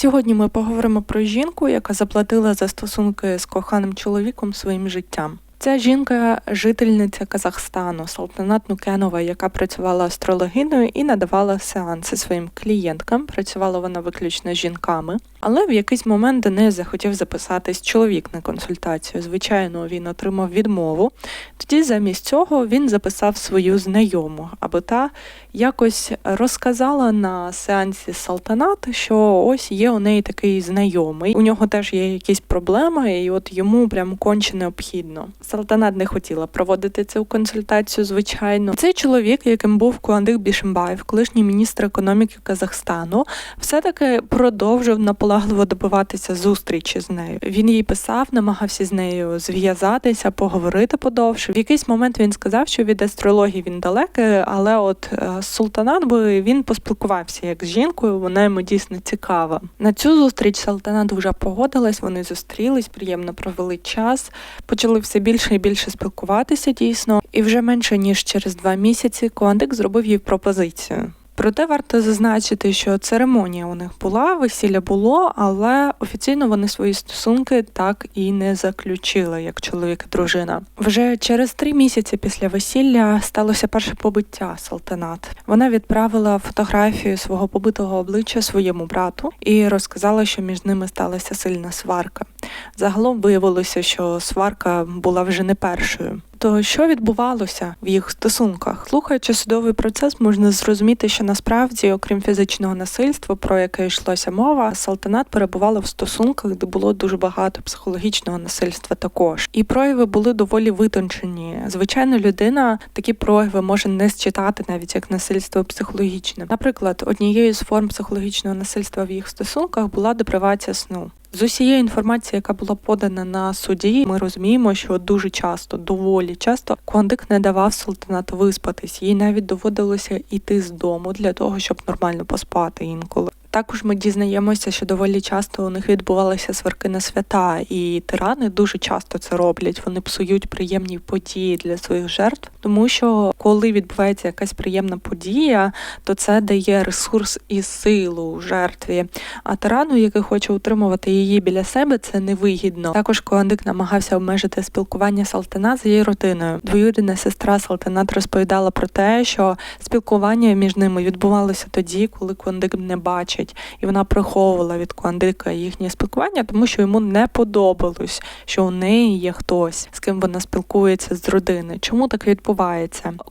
Сьогодні ми поговоримо про жінку, яка заплатила за стосунки з коханим чоловіком своїм життям. Ця жінка жительниця Казахстану, Салтанат Нукенова, яка працювала астрологиною і надавала сеанси своїм клієнткам. Працювала вона виключно з жінками, але в якийсь момент до неї захотів записатись чоловік на консультацію. Звичайно, він отримав відмову. Тоді замість цього він записав свою знайому, аби та якось розказала на сеансі Салтанат, що ось є у неї такий знайомий. У нього теж є якісь проблеми, і от йому прям конче необхідно. Салтанат не хотіла проводити цю консультацію, звичайно. Цей чоловік, яким був Куандик Бішимбаєв, колишній міністр економіки Казахстану, все-таки продовжив наполегливо добиватися зустрічі з нею. Він їй писав, намагався з нею зв'язатися, поговорити подовше. В якийсь момент він сказав, що від астрології він далекий, але от е, Султанат би він поспілкувався як з жінкою. Вона йому дійсно цікава. На цю зустріч Салтанат вже погодилась. Вони зустрілись, приємно провели час, почали все більше і більше спілкуватися дійсно. І вже менше ніж через два місяці Куандик зробив їй пропозицію. Проте варто зазначити, що церемонія у них була, весілля було, але офіційно вони свої стосунки так і не заключили, як чоловік і дружина. Вже через три місяці після весілля сталося перше побиття Салтанат. Вона відправила фотографію свого побитого обличчя своєму брату і розказала, що між ними сталася сильна сварка. Загалом виявилося, що сварка була вже не першою. То що відбувалося в їх стосунках? Слухаючи судовий процес, можна зрозуміти, що насправді, окрім фізичного насильства, про яке йшлося мова, Салтанат перебувала в стосунках, де було дуже багато психологічного насильства також. І прояви були доволі витончені. Звичайно, людина такі прояви може не считати навіть як насильство психологічне. Наприклад, однією з форм психологічного насильства в їх стосунках була депривація сну. З усієї інформації, яка була подана на суді, ми розуміємо, що дуже часто, доволі часто, Куандик не давав султанату виспатись. Їй навіть доводилося йти з дому для того, щоб нормально поспати інколи. Також ми дізнаємося, що доволі часто у них відбувалися сварки на свята, і тирани дуже часто це роблять. Вони псують приємні події для своїх жертв, тому що коли відбувається якась приємна подія, то це дає ресурс і силу жертві. А тирану, який хоче утримувати її біля себе, це невигідно. Також Коандик намагався обмежити спілкування Салтана з її родиною. Двоюрідна сестра Салтанат розповідала про те, що спілкування між ними відбувалося тоді, коли Коандик не бачить, і вона приховувала від Куандика їхнє спілкування, тому що йому не подобалось, що у неї є хтось, з ким вона спілкується з родини. Чому так відбувається?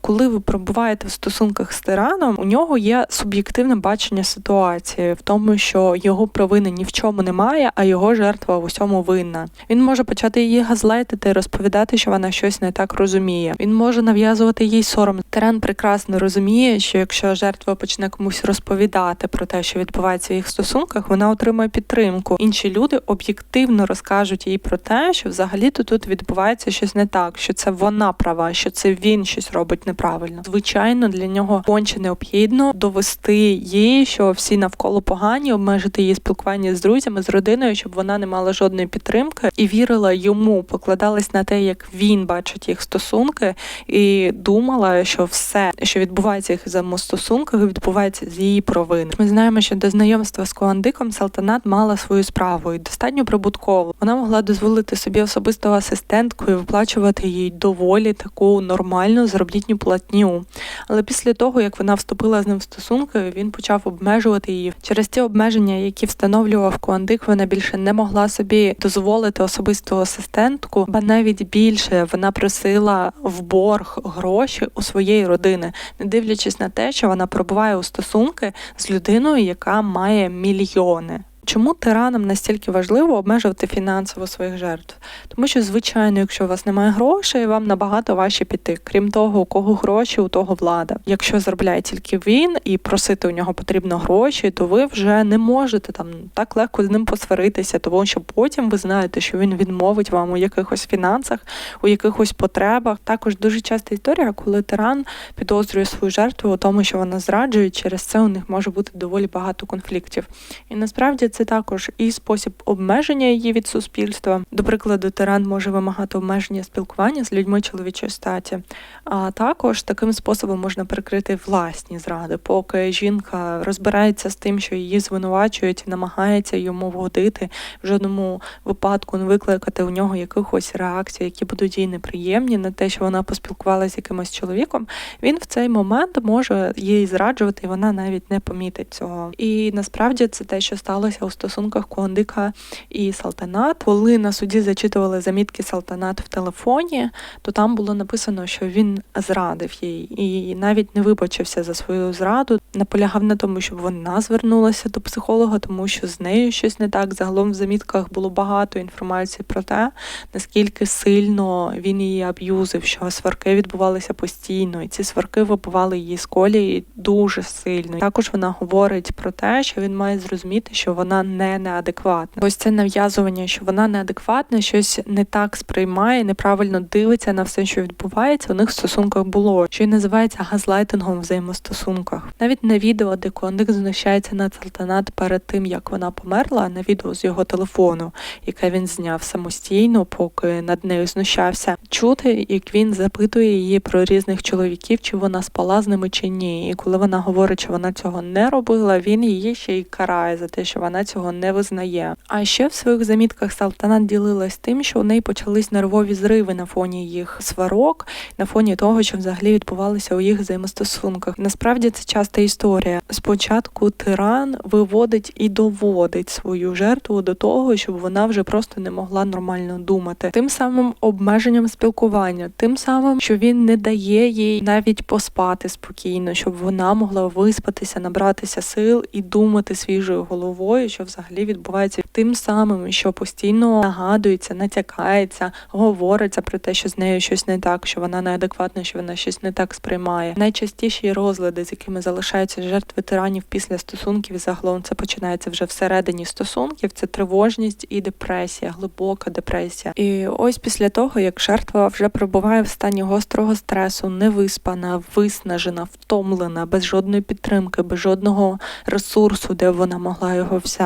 Коли ви пробуваєте в стосунках з тираном, у нього є суб'єктивне бачення ситуації в тому, що його провини ні в чому немає, а його жертва в усьому винна. Він може почати її газлайтити, розповідати, що вона щось не так розуміє. Він може нав'язувати їй сором. Тиран прекрасно розуміє, що якщо жертва почне комусь розповідати про те, що відбувається, відбувається в їх стосунках, вона отримує підтримку. Інші люди об'єктивно розкажуть їй про те, що взагалі-то тут відбувається щось не так, що це вона права, що це він щось робить неправильно. Звичайно, для нього конче необхідно довести їй, що всі навколо погані, обмежити її спілкування з друзями, з родиною, щоб вона не мала жодної підтримки і вірила йому, покладалась на те, як він бачить їх стосунки, і думала, що все, що відбувається їх взаємостосунках, відбувається з її провини. Ми знаємо, що до знайомства з Куандиком Салтанат мала свою справу і достатньо прибуткову. Вона могла дозволити собі особисту асистентку і виплачувати їй доволі таку нормальну заробітню платню. Але після того, як вона вступила з ним в стосунки, він почав обмежувати її. Через ті обмеження, які встановлював Куандик, вона більше не могла собі дозволити особисту асистентку, ба навіть більше вона просила в борг гроші у своєї родини, не дивлячись на те, що вона пробуває у стосунки з людиною, яка має мільйони. Чому тиранам настільки важливо обмежувати фінансово своїх жертв? Тому що, звичайно, якщо у вас немає грошей, вам набагато важче піти. Крім того, у кого гроші, у того влада. Якщо заробляє тільки він і просити у нього потрібно гроші, то ви вже не можете там так легко з ним посваритися, тому що потім ви знаєте, що він відмовить вам у якихось фінансах, у якихось потребах. Також дуже часта історія, коли тиран підозрює свою жертву у тому, що вона зраджує, через це у них може бути доволі багато конфліктів. І насправді це також і спосіб обмеження її від суспільства. До прикладу, тиран може вимагати обмеження спілкування з людьми чоловічої статі. А також таким способом можна прикрити власні зради, поки жінка розбирається з тим, що її звинувачують намагається йому вгодити, в жодному випадку не викликати у нього якихось реакцій, які будуть їй неприємні на те, що вона поспілкувалася з якимось чоловіком. Він в цей момент може їй зраджувати, і вона навіть не помітить цього. І насправді це те, що сталося у стосунках Кондика і Салтанат. Коли на суді зачитували замітки Салтанат в телефоні, то там було написано, що він зрадив їй і навіть не вибачився за свою зраду. Наполягав на тому, щоб вона звернулася до психолога, тому що з нею щось не так. Загалом в замітках було багато інформації про те, наскільки сильно він її аб'юзив, що сварки відбувалися постійно, і ці сварки вибивали її з колії дуже сильно. Також вона говорить про те, що він має зрозуміти, що вона не неадекватна. Ось це нав'язування, що вона неадекватна, щось не так сприймає, неправильно дивиться на все, що відбувається. У них в стосунках було, що й називається газлайтингом в взаємостосунках. Навіть на відео, де Кондик знущається над Салтанат перед тим, як вона померла, на відео з його телефону, яке він зняв самостійно, поки над нею знущався, чути, як він запитує її про різних чоловіків, чи вона спала з ними чи ні. І коли вона говорить, що вона цього не робила, він її ще й карає за те, що вона цього не визнає. А ще в своїх замітках Салтанат ділилась тим, що у неї почались нервові зриви на фоні їх сварок, на фоні того, що взагалі відбувалося у їх взаємостосунках. Насправді це часта історія. Спочатку тиран виводить і доводить свою жертву до того, щоб вона вже просто не могла нормально думати. Тим самим обмеженням спілкування, тим самим, що він не дає їй навіть поспати спокійно, щоб вона могла виспатися, набратися сил і думати свіжою головою, що взагалі відбувається тим самим, що постійно нагадується, натякається, говориться про те, що з нею щось не так, що вона неадекватна, що вона щось не так сприймає. Найчастіші розлади, з якими залишаються жертви тиранів після стосунків, і загалом це починається вже всередині стосунків. Це тривожність і депресія, глибока депресія. І ось після того, як жертва вже перебуває в стані гострого стресу, невиспана, виснажена, втомлена, без жодної підтримки, без жодного ресурсу, де вона могла його взяти,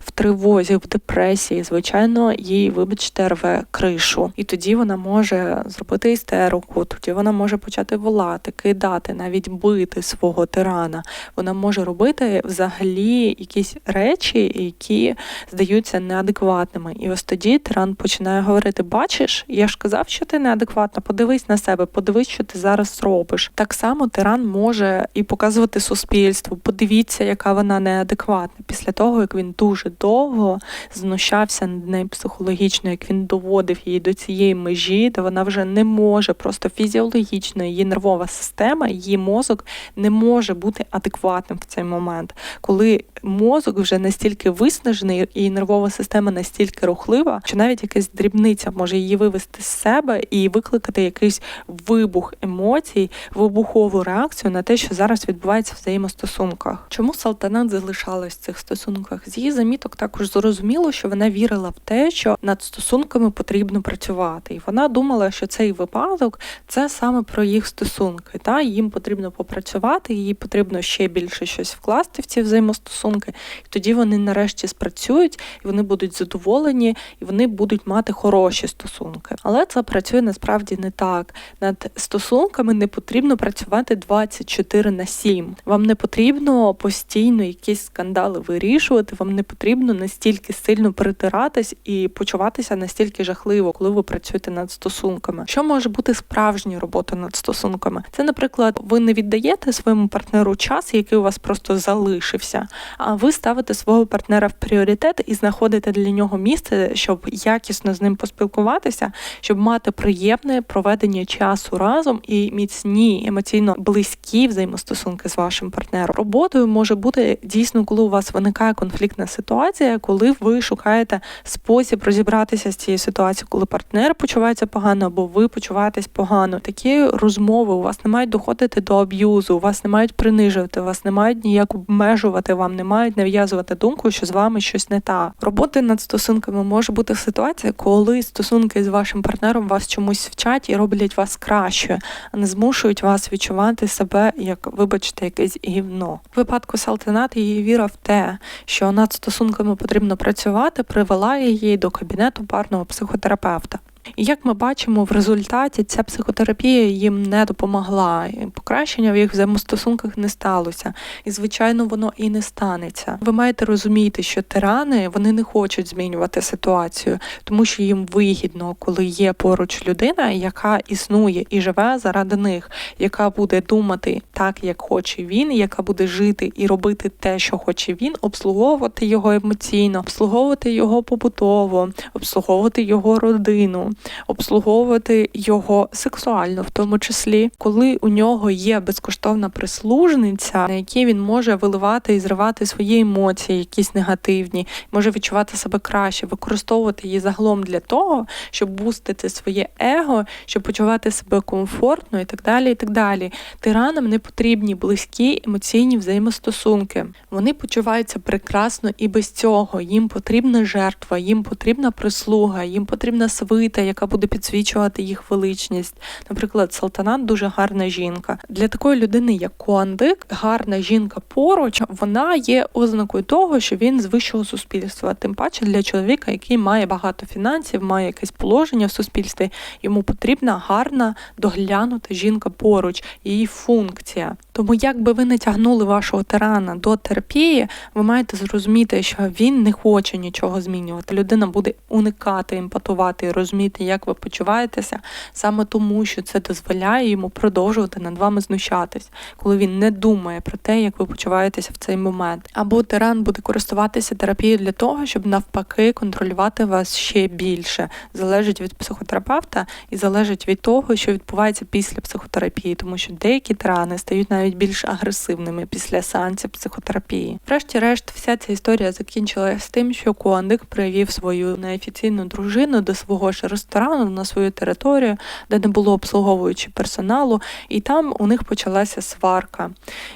в тривозі, в депресії, звичайно, їй, вибачте, рве кришу. І тоді вона може зробити істерику, тоді вона може почати волати, кидати, навіть бити свого тирана. Вона може робити взагалі якісь речі, які здаються неадекватними. І ось тоді тиран починає говорити: Бачиш, я ж казав, що ти неадекватна, подивись на себе, подивись, що ти зараз робиш. Так само тиран може і показувати суспільству. Подивіться, яка вона неадекватна. Після того, як він дуже довго знущався над нею психологічно, як він доводив її до цієї межі, де вона вже не може просто фізіологічно, її нервова система, її мозок не може бути адекватним в цей момент, коли мозок вже настільки виснажений, і нервова система настільки рухлива, що навіть якась дрібниця може її вивести з себе і викликати якийсь вибух емоцій, вибухову реакцію на те, що зараз відбувається в взаємостосунках. Чому Салтанат залишалась в цих стосунках? З її заміток також зрозуміло, що вона вірила в те, що над стосунками потрібно працювати, і вона думала, що цей випадок це саме про їх стосунки. Та їм потрібно попрацювати, їй потрібно ще більше щось вкласти в ці взаємостосунки, і тоді вони нарешті спрацюють, і вони будуть задоволені, і вони будуть мати хороші стосунки. Але це працює насправді не так. Над стосунками не потрібно працювати 24 на 7. Вам не потрібно постійно якісь скандали вирішувати. Вам не потрібно настільки сильно притиратись і почуватися настільки жахливо, коли ви працюєте над стосунками. Що може бути справжньою роботою над стосунками? Це, наприклад, ви не віддаєте своєму партнеру час, який у вас просто залишився. А ви ставите свого партнера в пріоритет і знаходите для нього місце, щоб якісно з ним поспілкуватися, щоб мати приємне проведення часу разом і міцні емоційно близькі взаємостосунки з вашим партнером. Роботою може бути дійсно, коли у вас виникає конфліктна ситуація, коли ви шукаєте спосіб розібратися з цією ситуацією, коли партнер почувається погано або ви почуваєтесь погано. Такі розмови у вас не мають доходити до аб'юзу, у вас не мають принижувати, вас не мають ніяк обмежувати, вам не мають нав'язувати думку, що з вами щось не так. Роботи над стосунками може бути ситуація, коли стосунки з вашим партнером вас чомусь вчать і роблять вас краще, а не змушують вас відчувати себе як, вибачте, якесь гівно. В випадку Салтанат її віра в те, що що над стосунками потрібно працювати, привела її до кабінету парного психотерапевта. І як ми бачимо, в результаті ця психотерапія їм не допомогла. Покращення в їх взаємостосунках не сталося, і звичайно, воно і не станеться. Ви маєте розуміти, що тирани вони не хочуть змінювати ситуацію, тому що їм вигідно, коли є поруч людина, яка існує і живе заради них, яка буде думати так, як хоче він, яка буде жити і робити те, що хоче він, обслуговувати його емоційно, обслуговувати його побутово, обслуговувати його родину обслуговувати його сексуально, в тому числі, коли у нього є безкоштовна прислужниця, на якій він може виливати і зривати свої емоції, якісь негативні, може відчувати себе краще, використовувати її загалом для того, щоб бустити своє его, щоб почувати себе комфортно і так далі. І так далі. Тиранам не потрібні близькі емоційні взаємостосунки. Вони почуваються прекрасно і без цього. Їм потрібна жертва, їм потрібна прислуга, їм потрібна свита, яка буде підсвічувати їх величність. Наприклад, Салтанат дуже гарна жінка. Для такої людини, як Куандик, гарна жінка поруч, вона є ознакою того, що він з вищого суспільства. Тим паче для чоловіка, який має багато фінансів, має якесь положення в суспільстві. Йому потрібна гарна доглянута жінка поруч, її функція. Тому, як би ви не тягнули вашого тирана до терапії, ви маєте зрозуміти, що він не хоче нічого змінювати. Людина буде уникати, емпатувати і розуміти, як ви почуваєтеся, саме тому, що це дозволяє йому продовжувати над вами знущатись, коли він не думає про те, як ви почуваєтеся в цей момент. Або тиран буде користуватися терапією для того, щоб навпаки контролювати вас ще більше. Залежить від психотерапевта і залежить від того, що відбувається після психотерапії, тому що деякі тирани стають навіть більш агресивними після сеансів психотерапії. Врешті-решт, вся ця історія закінчилася тим, що Куандик привів свою неофіційну дружину до свого ж ресторану на свою територію, де не було обслуговуючи персоналу, і там у них почалася сварка.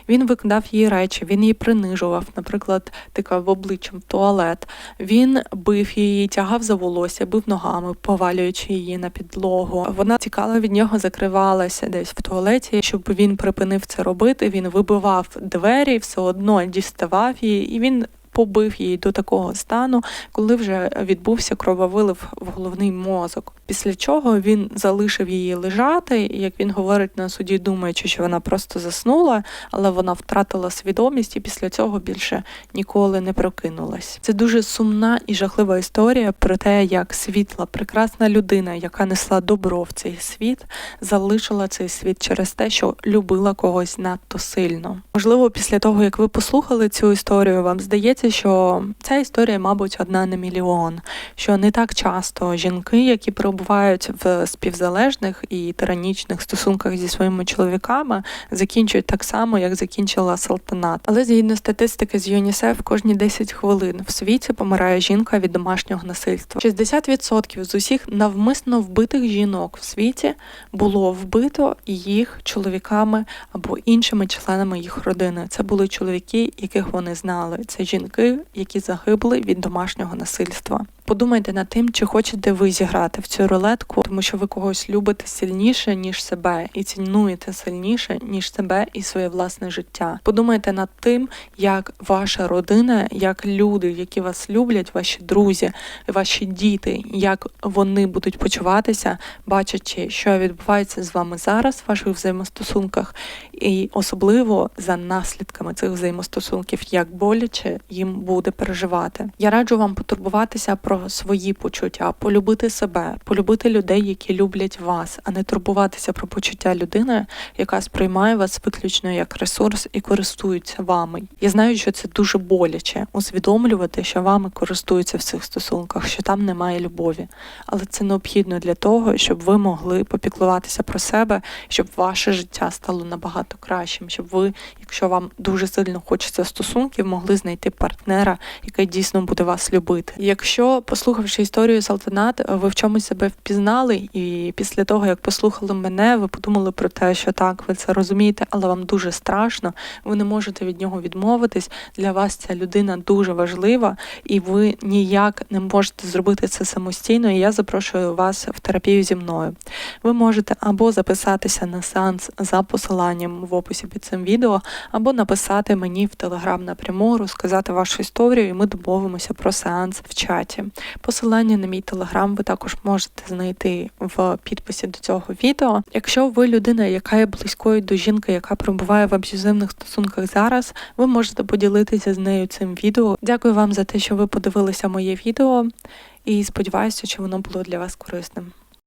Він викидав її речі, він її принижував, наприклад, тикав обличчям в туалет. Він бив її, тягав за волосся, бив ногами, повалюючи її на підлогу. Вона тікала від нього, закривалася десь в туалеті, щоб він припинив це робити. Він вибивав двері, все одно діставав її, і він. Побив її до такого стану, коли вже відбувся крововилив в головний мозок. Після чого він залишив її лежати, і як він говорить на суді, думаючи, що вона просто заснула, але вона втратила свідомість і після цього більше ніколи не прокинулась. Це дуже сумна і жахлива історія про те, як світла, прекрасна людина, яка несла добро в цей світ, залишила цей світ через те, що любила когось надто сильно. Можливо, після того як ви послухали цю історію, вам здається, що ця історія, мабуть, одна на мільйон, що не так часто жінки, які перебувають в співзалежних і тиранічних стосунках зі своїми чоловіками, закінчують так само, як закінчила Салтанат. Але згідно статистики з ЮНІСЕФ, кожні 10 хвилин в світі помирає жінка від домашнього насильства. 60% з усіх навмисно вбитих жінок в світі було вбито їх чоловіками або іншими членами їх родини. Це були чоловіки, яких вони знали. Це жінки, які загибли від домашнього насильства. Подумайте над тим, чи хочете ви зіграти в цю рулетку, тому що ви когось любите сильніше ніж себе, і цінуєте сильніше ніж себе і своє власне життя. Подумайте над тим, як ваша родина, як люди, які вас люблять, ваші друзі, ваші діти, як вони будуть почуватися, бачачи, що відбувається з вами зараз в ваших взаємостосунках, і особливо за наслідками цих взаємостосунків, як боляче їм буде переживати. Я раджу вам потурбуватися про свої почуття, полюбити себе, полюбити людей, які люблять вас, а не турбуватися про почуття людини, яка сприймає вас виключно як ресурс і користується вами. Я знаю, що це дуже боляче усвідомлювати, що вами користуються в цих стосунках, що там немає любові, але це необхідно для того, щоб ви могли попіклуватися про себе, щоб ваше життя стало набагато кращим, щоб ви, якщо вам дуже сильно хочеться стосунків, могли знайти партнера, який дійсно буде вас любити. Якщо послухавши історію Салтанат, ви в чомусь себе впізнали, і після того, як послухали мене, ви подумали про те, що так, ви це розумієте, але вам дуже страшно, ви не можете від нього відмовитись. Для вас ця людина дуже важлива, і ви ніяк не можете зробити це самостійно. І я запрошую вас в терапію зі мною. Ви можете або записатися на сеанс за посиланням в описі під цим відео, або написати мені в телеграм напряму, розказати вашу історію, і ми домовимося про сеанс в чаті. Посилання на мій телеграм ви також можете знайти в підписі до цього відео. Якщо ви людина, яка є близькою до жінки, яка перебуває в аб'юзивних стосунках зараз, ви можете поділитися з нею цим відео. Дякую вам за те, що ви подивилися моє відео, і сподіваюся, що воно було для вас корисним.